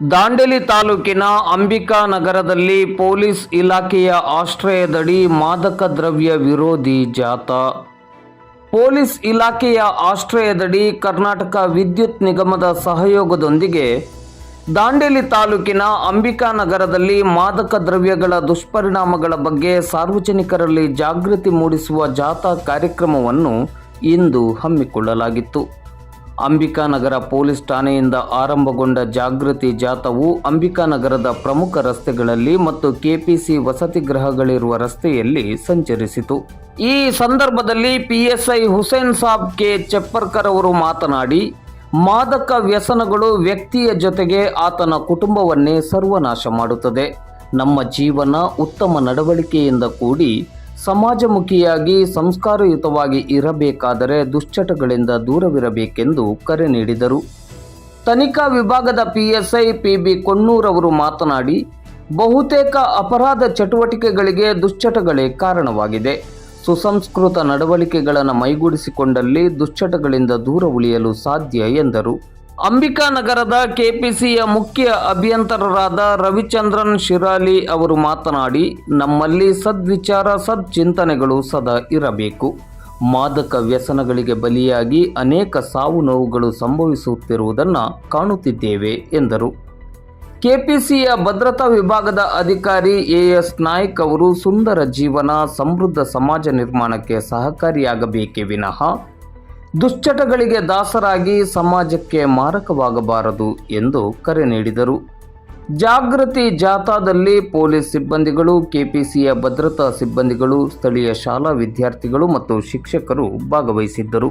ದಾಂಡೇಲಿ ತಾಲೂಕಿನ ಅಂಬಿಕಾ ನಗರದಲ್ಲಿ ಪೊಲೀಸ್ ಇಲಾಖೆಯ ಆಶ್ರಯದಡಿ ಮಾದಕ ದ್ರವ್ಯ ವಿರೋಧಿ ಜಾಥಾ. ಪೊಲೀಸ್ ಇಲಾಖೆಯ ಆಶ್ರಯದಡಿ ಕರ್ನಾಟಕ ವಿದ್ಯುತ್ ನಿಗಮದ ಸಹಯೋಗದೊಂದಿಗೆ ದಾಂಡೇಲಿ ತಾಲೂಕಿನ ಅಂಬಿಕಾ ನಗರದಲ್ಲಿ ಮಾದಕ ದ್ರವ್ಯಗಳ ದುಷ್ಪರಿಣಾಮಗಳ ಬಗ್ಗೆ ಸಾರ್ವಜನಿಕರಲ್ಲಿ ಜಾಗೃತಿ ಮೂಡಿಸುವ ಜಾಥಾ ಕಾರ್ಯಕ್ರಮವನ್ನು ಇಂದು ಹಮ್ಮಿಕೊಳ್ಳಲಾಗಿತ್ತು. ಅಂಬಿಕಾ ನಗರ ಪೊಲೀಸ್ ಠಾಣೆಯಿಂದ ಆರಂಭಗೊಂಡ ಜಾಗೃತಿ ಜಾಥಾವು ಅಂಬಿಕಾ ನಗರದ ಪ್ರಮುಖ ರಸ್ತೆಗಳಲ್ಲಿ ಮತ್ತು ಕೆಪಿಸಿ ವಸತಿ ಗೃಹಗಳಿರುವ ರಸ್ತೆಯಲ್ಲಿ ಸಂಚರಿಸಿತು. ಈ ಸಂದರ್ಭದಲ್ಲಿ ಪಿಎಸ್ಐ ಹುಸೇನ್ ಸಾಬ್ ಕೆ ಚೆಪ್ಪರ್ಕರ್ ಅವರು ಮಾತನಾಡಿ, ಮಾದಕ ವ್ಯಸನಗಳು ವ್ಯಕ್ತಿಯ ಜೊತೆಗೆ ಆತನ ಕುಟುಂಬವನ್ನೇ ಸರ್ವನಾಶ ಮಾಡುತ್ತದೆ. ನಮ್ಮ ಜೀವನ ಉತ್ತಮ ನಡವಳಿಕೆಯಿಂದ ಕೂಡಿ ಸಮಾಜಮುಖಿಯಾಗಿ, ಸಂಸ್ಕಾರಯುತವಾಗಿ ಇರಬೇಕಾದರೆ ದುಶ್ಚಟಗಳಿಂದ ದೂರವಿರಬೇಕೆಂದು ಕರೆ ನೀಡಿದರು. ತನಿಖಾ ವಿಭಾಗದ ಪಿಎಸ್ಐ ಪಿಬಿ ಕೊಣ್ಣೂರವರು ಮಾತನಾಡಿ, ಬಹುತೇಕ ಅಪರಾಧ ಚಟುವಟಿಕೆಗಳಿಗೆ ದುಶ್ಚಟಗಳೇ ಕಾರಣವಾಗಿದೆ. ಸುಸಂಸ್ಕೃತ ನಡವಳಿಕೆಗಳನ್ನು ಮೈಗೂಡಿಸಿಕೊಂಡಲ್ಲಿ ದುಶ್ಚಟಗಳಿಂದ ದೂರ ಉಳಿಯಲು ಸಾಧ್ಯ ಎಂದರು. ಅಂಬಿಕಾ ನಗರದ ಕೆಪಿಸಿಯ ಮುಖ್ಯ ಅಭಿಯಂತರರಾದ ರವಿಚಂದ್ರನ್ ಶಿರಾಲಿ ಅವರು ಮಾತನಾಡಿ, ನಮ್ಮಲ್ಲಿ ಸದ್ವಿಚಾರ, ಸದ್ಚಿಂತನೆಗಳು ಸದಾ ಇರಬೇಕು. ಮಾದಕ ವ್ಯಸನಗಳಿಗೆ ಬಲಿಯಾಗಿ ಅನೇಕ ಸಾವು ನೋವುಗಳು ಸಂಭವಿಸುತ್ತಿರುವುದನ್ನು ಕಾಣುತ್ತಿದ್ದೇವೆ, ಎಂದರು. ಕೆಪಿಸಿಯ ಭದ್ರತಾ ವಿಭಾಗದ ಅಧಿಕಾರಿ ಎಎಸ್ ನಾಯ್ಕ್ ಅವರು ಸುಂದರ ಜೀವನ, ಸಮೃದ್ಧ ಸಮಾಜ ನಿರ್ಮಾಣಕ್ಕೆ ಸಹಕಾರಿಯಾಗಬೇಕೇ ವಿನಃ ದುಶ್ಚಟಗಳಿಗೆ ದಾಸರಾಗಿ ಸಮಾಜಕ್ಕೆ ಮಾರಕವಾಗಬಾರದು ಎಂದು ಕರೆ ನೀಡಿದರು. ಜಾಗೃತಿ ಜಾಥಾದಲ್ಲಿ ಪೊಲೀಸ್ ಸಿಬ್ಬಂದಿಗಳು, ಕೆಪಿಸಿಯ ಭದ್ರತಾ ಸಿಬ್ಬಂದಿಗಳು, ಸ್ಥಳೀಯ ಶಾಲಾ ವಿದ್ಯಾರ್ಥಿಗಳು ಮತ್ತು ಶಿಕ್ಷಕರು ಭಾಗವಹಿಸಿದ್ದರು.